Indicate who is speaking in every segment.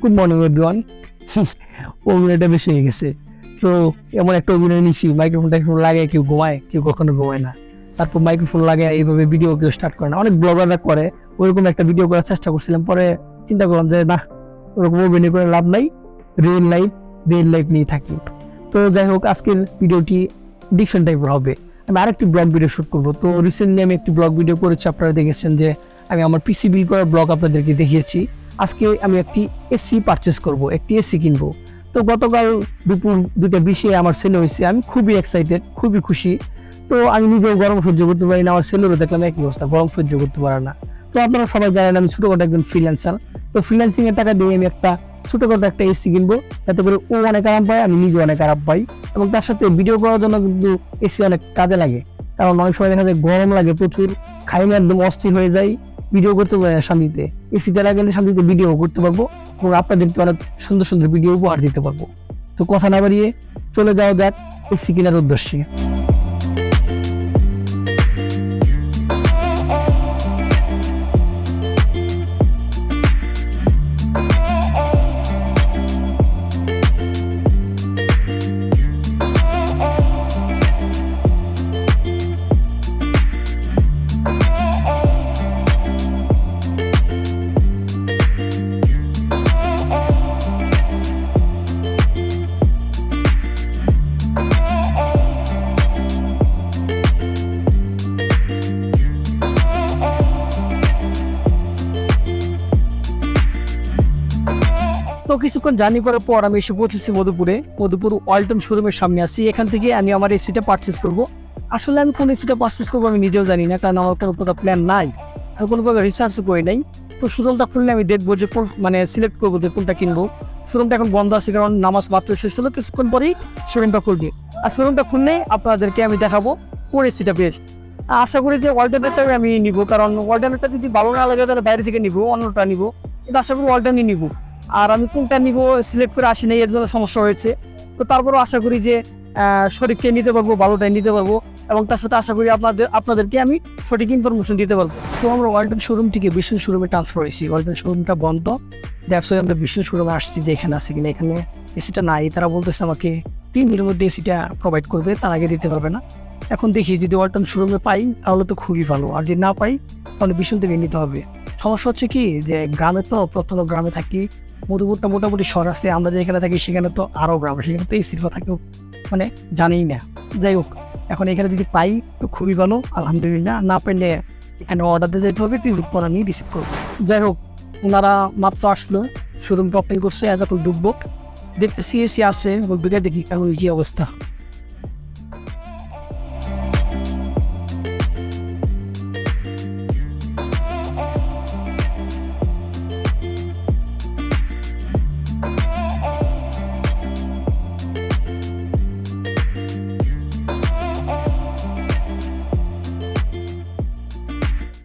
Speaker 1: Good morning everyone অভিনয়টা বেশি হয়ে গেছে। তো এমন একটা অভিনয় নিছি মাইক্রোফোনটা একটু লাগে, কেউ ঘুমায়, কেউ কখনো ঘুমায় না। তারপর মাইক্রোফোন লাগে, এইভাবে ভিডিও কেউ স্টার্ট করে না। অনেক ব্লগাররা করে ওইরকম একটা ভিডিও করার চেষ্টা করছিলাম, পরে চিন্তা করলাম যে না ওরকম অভিনয় করে লাভ নাই। রিয়েল লাইফ রিয়েল লাইফ নিয়ে থাকি। তো যাই হোক, আজকের ভিডিওটি ডিকশন টাইপের হবে। আমি আরেকটি ব্লগ ভিডিও শ্যুট করব। তো রিসেন্টলি আমি একটি ব্লগ ভিডিও করেছি, আপনারা দেখেছেন যে, আমি আমার পিসি বিল করার ব্লগ আপনাদেরকে দেখিয়েছি। আজকে আমি একটি এসি পারচেস করব, একটি এসি কিনবো। তো গতকাল দুপুর দুইটা বিশে আমার ছেলে হয়েছে, আমি খুবই এক্সাইটেড খুবই খুশি। তো আমি নিজেও গরম সহ্য করতে পারি না, আমার ছেলেরও দেখলাম একই অবস্থা, গরম সহ্য করতে পারে না। তো আপনারা সবাই জানেন আমি ছোটখাটো একজন ফ্রিল্যান্সার তো ফ্রিল্যান্সিংয়ের টাকা দিয়ে আমি একটা ছোটখাটো একটা এসি কিনবো, যাতে করে ও অনেক আরাম পায়, আমি নিজে অনেক আরাম পাই। এবং তার সাথে ভিডিও করার জন্য কিন্তু এসি অনেক কাজে লাগে। কারণ অনেক সময় দেখা যায় গরম লাগে প্রচুর খাইমে একদম অস্থির হয়ে যায় ভিডিও করতে শান্তিতে। এসিটা গেলে শান্তিতে ভিডিও করতে পারব এবং আপনাদেরকে অনেক সুন্দর সুন্দর ভিডিও উপহার দিতে পারব। তো কথা না বাড়িয়ে চলে যাওয়া দেখ এসি কেনার উদ্দেশ্যে। তো কিছুক্ষণ জার্নি করার পর আমি এসে পৌঁছেছি মধুপুরে। মধুপুর ওয়ালটন শোরুমের সামনে আসি এখান থেকে আমি আমার এসিটা পারচেস করব। আসলে আমি কোন এসিটা পারচেস করব আমি নিজেও জানি না, কারণ আমার কোনো প্রকার প্ল্যান নাই। আমি কোনো প্রকার রিসার্চও করি নাই। তো শোরুমটা খুললে আমি দেখব যে কোন মানে সিলেক্ট করব যে কোনটা কিনবো। শোরুমটা এখন বন্ধ আছে, কারণ নামাজ মাত্র শেষ হলো। কিছুক্ষণ পরেই শোরুমটা খুলবে। আর শোরুমটা খুললে আপনাদেরকে আমি দেখাবো কোন এসিটা বেস্ট আশা করি যে ওয়ালটনেরটা আমি নিব, কারণ ওয়ালটনেরটা যদি ভালো না লাগে তাহলে বাইরে থেকে নিব, অন্যটা নিব। কিন্তু আশা করি ওয়ালটনই নিব। আর আমি কোনটা নিব সিলেক্ট করে আসি নাই এর জন্য সমস্যা হয়েছে। তো তারপরও আশা করি যে সঠিকটাই নিতে পারব, ভালোটাই নিতে পারব এবং তার সাথে আশা করি আপনাদের, আপনাদেরকে আমি সঠিক ইনফরমেশন দিতে পারব। তো আমরা ওয়ালটন শোরুম থেকে বিষ্ণু শোরুমে ট্রান্সফার হয়েছি। ওয়ালটন শোরুমটা বন্ধ। দ্যাটস আমরা বিশ্ব শোরুমে আসছি যে এখানে আছে কিনা। এখানে এসিটা নাই। তারা বলতেছে আমাকে তিন দিনের মধ্যে এসিটা প্রোভাইড করবে, তার আগে দিতে পারবে না। এখন দেখি যদি ওয়ালটন শোরুমে পাই, তাহলে তো খুবই ভালো। আর যদি না পাই, তাহলে বিষ্ণু থেকে নিতে হবে। সমস্যা হচ্ছে কি যে গ্রামে তো প্রথম গ্রামে থাকি মধুপুরটা মোটামুটি শহর আছে আমরা যেখানে থাকি সেখানে তো আরও গ্রাম, সেখানে তো এই শিল্প থাকেও মানে জানেই না। যাই হোক, এখন এখানে যদি পাই তো খুবই ভালো, আলহামদুলিল্লাহ। না পেলে এখানে অর্ডার দিয়ে যেতে হবে তুই দিন পর আমি রিসিভ করব। যাই হোক, ওনারা মাত্র আসলো শোরুম টপিং করছে এত ডুববো দেখতেছি এসি আসে এবং বিদায় দেখি এখন কী অবস্থা?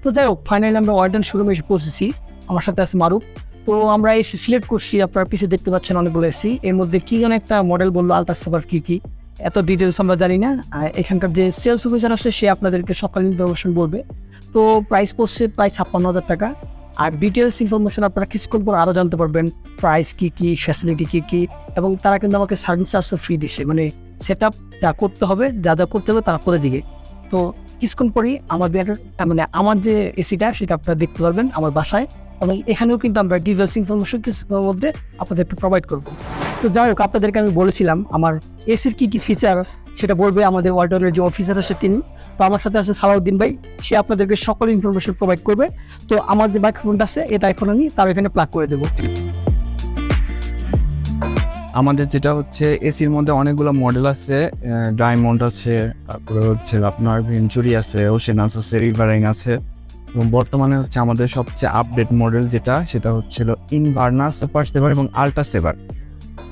Speaker 1: তো যাই হোক ফাইনালি আমরা ওয়ার্ডেন শোরুমে এসে পৌঁছেছি। আমার সাথে আছে মারুফ। তো আমরা এসে সিলেক্ট করছি, আপনার পিছিয়ে দেখতে পাচ্ছেন অনেকগুলো এসি এর মধ্যে কি যেন একটা মডেল বলল আলট্রা সাবার কী কি। এত ডিটেলস আমরা জানি না। এখানকার যে সেলস অফিসার আসলে, সে আপনাদেরকে সকাল ইনফরমেশন বলবে। তো প্রাইস পড়ছে প্রায় ছাপ্পান্ন হাজার টাকা। আর ডিটেলস ইনফরমেশন আপনারা কিছুক্ষণ পর আরও জানতে পারবেন প্রাইস কী কী ফ্যাসিলিটি কী কী। এবং তারা কিন্তু আমাকে সার্ভিস চার্জও ফ্রি দিছে। মানে সেট আপ যা করতে হবে, যা যা করতে হবে তারা করে দিকে তো কিছুক্ষণ পরেই আমাদের মানে আমার যে এসিটা সেটা আপনারা দেখতে পারবেন আমার বাসায়। এবং এখানেও কিন্তু আমরা ডিটেলস ইনফরমেশন কিছুক্ষণের মধ্যে আপনাদেরকে প্রোভাইড করব। তো যাই হোক, আপনাদেরকে আমি বলেছিলাম, আমার এসির কী কী ফিচার সেটা বলবে আমাদের ওয়ার্ডারের যে অফিসার আছে তিনি। তো আমার সাথে আছে সালাউদ্দিন ভাই, সে আপনাদেরকে সকল ইনফরমেশন প্রোভাইড করবে। তো আমার যে মাইক্রোফোনটা আছে, এটা এখন আমি তার এখানে প্লাগ করে দেবো।
Speaker 2: আমাদের যেটা হচ্ছে, এসির মধ্যে অনেকগুলো মডেল আছে ডায়মন্ড আছে, তারপরে হচ্ছে আপনার ভেঞ্চুরি আছে ওশেনাস আছে রিভারাইন আছে। এবং বর্তমানে হচ্ছে আমাদের সবচেয়ে আপডেট মডেল যেটা, সেটা হচ্ছিল ইনভার্না সুপার সেভার এবং আল্ট্রা সেভার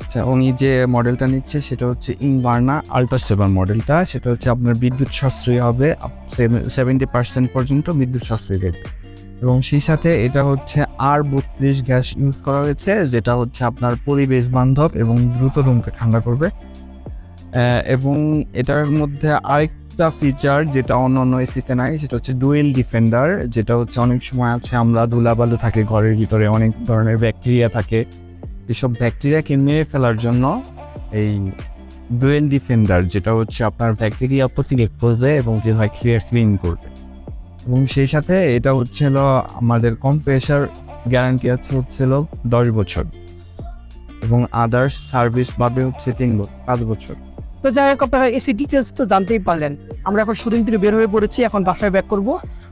Speaker 2: আচ্ছা উনি যে মডেলটা নিচ্ছে, সেটা হচ্ছে ইনভার্না আল্ট্রা সেভার মডেলটা সেটা হচ্ছে আপনার বিদ্যুৎ সাশ্রয়ী হবে সেভেন্টি পার্সেন্ট পর্যন্ত বিদ্যুৎ সাশ্রয়ী রেট এবং সেই সাথে এটা হচ্ছে আর বত্রিশ গ্যাস ইউজ করা হয়েছে, যেটা হচ্ছে আপনার পরিবেশ বান্ধব এবং দ্রুত রুমকে ঠান্ডা করবে। এবং এটার মধ্যে আরেকটা ফিচার যেটা অন্য অন্য এসিতে নাই, সেটা হচ্ছে ডুয়েল ডিফেন্ডার যেটা হচ্ছে অনেক সময় আছে আমরা ধুলাবালু থাকে, ঘরের ভিতরে অনেক ধরনের ব্যাকটেরিয়া থাকে। এসব ব্যাকটেরিয়াকে মেরে ফেলার জন্য এই ডুয়েল ডিফেন্ডার যেটা হচ্ছে আপনার ব্যাকটেরিয়া প্রতিরোধ করবে এবং যে হয় ক্লিয়ার ক্লিন করবে। এবং সেই সাথে এটা হচ্ছিল আমাদের কম্প্রেসার গ্যারান্টি আছে হচ্ছিল দশ বছর। এবং আদার্স সার্ভিস পাবে হচ্ছে তিন পাঁচ বছর।
Speaker 1: তো যাই হোক, আপনারা এসি ডিটেলস তো জানতেই পারলেন। আমরা এখন শুটিং থেকে বের হয়ে পড়েছি, এখন বাসায় ব্যাক করব।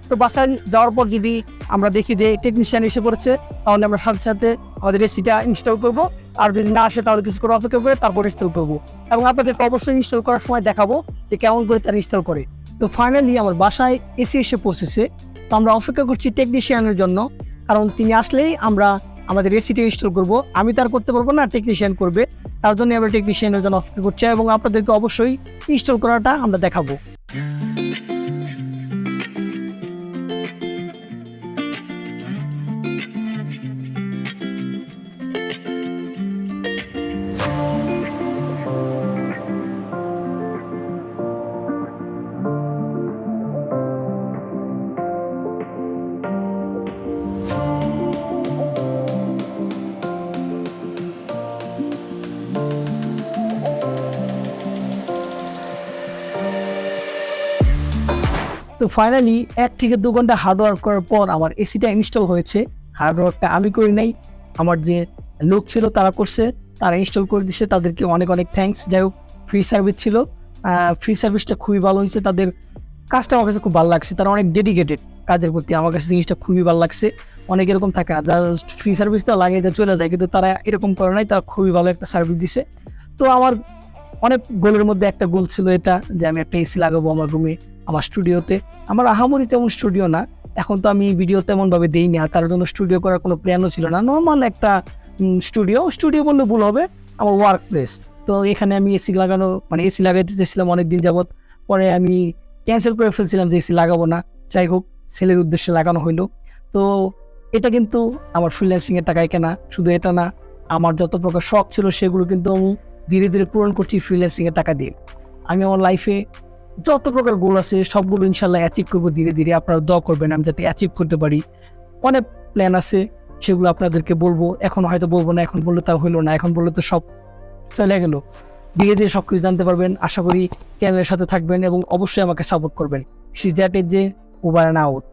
Speaker 1: তো বাসায় যাওয়ার পর যদি আমরা দেখি যে টেকনিশিয়ান এসে পড়েছে, তাহলে আমরা সাথে সাথে আমাদের এসিটা ইনস্টল করব। আর যদি না আসে, তাহলে কিছু করে অপেক্ষা করে তারপর ইনস্টল করব। এবং আপনাদের অবশ্যই ইনস্টল করার সময় দেখাবো যে কেমন করে তারা ইনস্টল করে। তো ফাইনালি আমার বাসায় এসি এসে পৌঁছেছে। তো আমরা অপেক্ষা করছি টেকনিশিয়ানের জন্য, কারণ তিনি আসলেই আমরা আমাদের এসিটা ইনস্টল করব। আমি তার করতে পারব না টেকনিশিয়ান করবে। তার জন্য আমরা টেকনিশিয়ানের জন্য অপেক্ষা করছি এবং আপনাদেরকে অবশ্যই ইনস্টল করাটা আমরা দেখাবো। তো ফাইনালি এক থেকে দু ঘণ্টা হার্ডওয়ার্ক করার পর আমার এসিটা ইনস্টল হয়েছে। হার্ডওয়ার্কটা আমি করি নাই। আমার যে লোক ছিল, তারা করছে। তারা ইনস্টল করে দিছে। তাদেরকে অনেক অনেক থ্যাঙ্কস যাই হোক ফ্রি সার্ভিস ছিল। ফ্রি সার্ভিসটা খুবই ভালো হয়েছে। তাদের কাজটা আমার কাছে খুব ভালো লাগছে। তারা অনেক ডেডিকেটেড কাজের প্রতি। আমার কাছে জিনিসটা খুবই ভালো লাগছে। অনেক এরকম থাকে যারা ফ্রি সার্ভিসটা লাগিয়ে চলে যায়, কিন্তু তারা এরকম করে নাই। তারা খুবই ভালো একটা সার্ভিস দিছে। তো আমার অনেক গোলের মধ্যে একটা গোল ছিল এটা, যে আমি একটা এসি লাগাবো আমার রুমে আমার স্টুডিওতে আমার আহামরি তেমন স্টুডিও না, এখন তো আমি ভিডিও তেমনভাবে দিই না তার জন্য স্টুডিও করার কোনো প্ল্যানও ছিল না। নর্মাল একটা স্টুডিও স্টুডিও বললে ভুল হবে, আমার ওয়ার্ক প্লেস তো এখানে আমি এসি লাগানো মানে এসি লাগাইতে চেয়েছিলাম অনেক দিন যাবৎ, পরে আমি ক্যান্সেল করে ফেলছিলাম যে এসি লাগাবো না। যাই হোক, ছেলের উদ্দেশ্যে লাগানো হইল। তো এটা কিন্তু আমার ফ্রিল্যান্সিংয়ের টাকায় কেনা, শুধু এটা না, আমার যত প্রকার শখ ছিল সেগুলো কিন্তু ধীরে ধীরে পূরণ করছি ফ্রিল্যান্সিংয়ের টাকা দিয়ে। আমি আমার লাইফে যত প্রকার গোল আছে, সবগুলো ইনশাল্লাহ অ্যাচিভ করব ধীরে ধীরে। আপনারা দ করবেন আমি যাতে অ্যাচিভ করতে পারি। অনেক প্ল্যান আছে, সেগুলো আপনাদেরকে বলব। এখন হয়তো বলব না, এখন বললে তা হইল না, এখন বললে তো সব চলে গেল। ধীরে ধীরে সব কিছু জানতে পারবেন। আশা করি চ্যানেলের সাথে থাকবেন এবং অবশ্যই আমাকে সাপোর্ট করবেন। সি জ্যাটের যে উবার আউট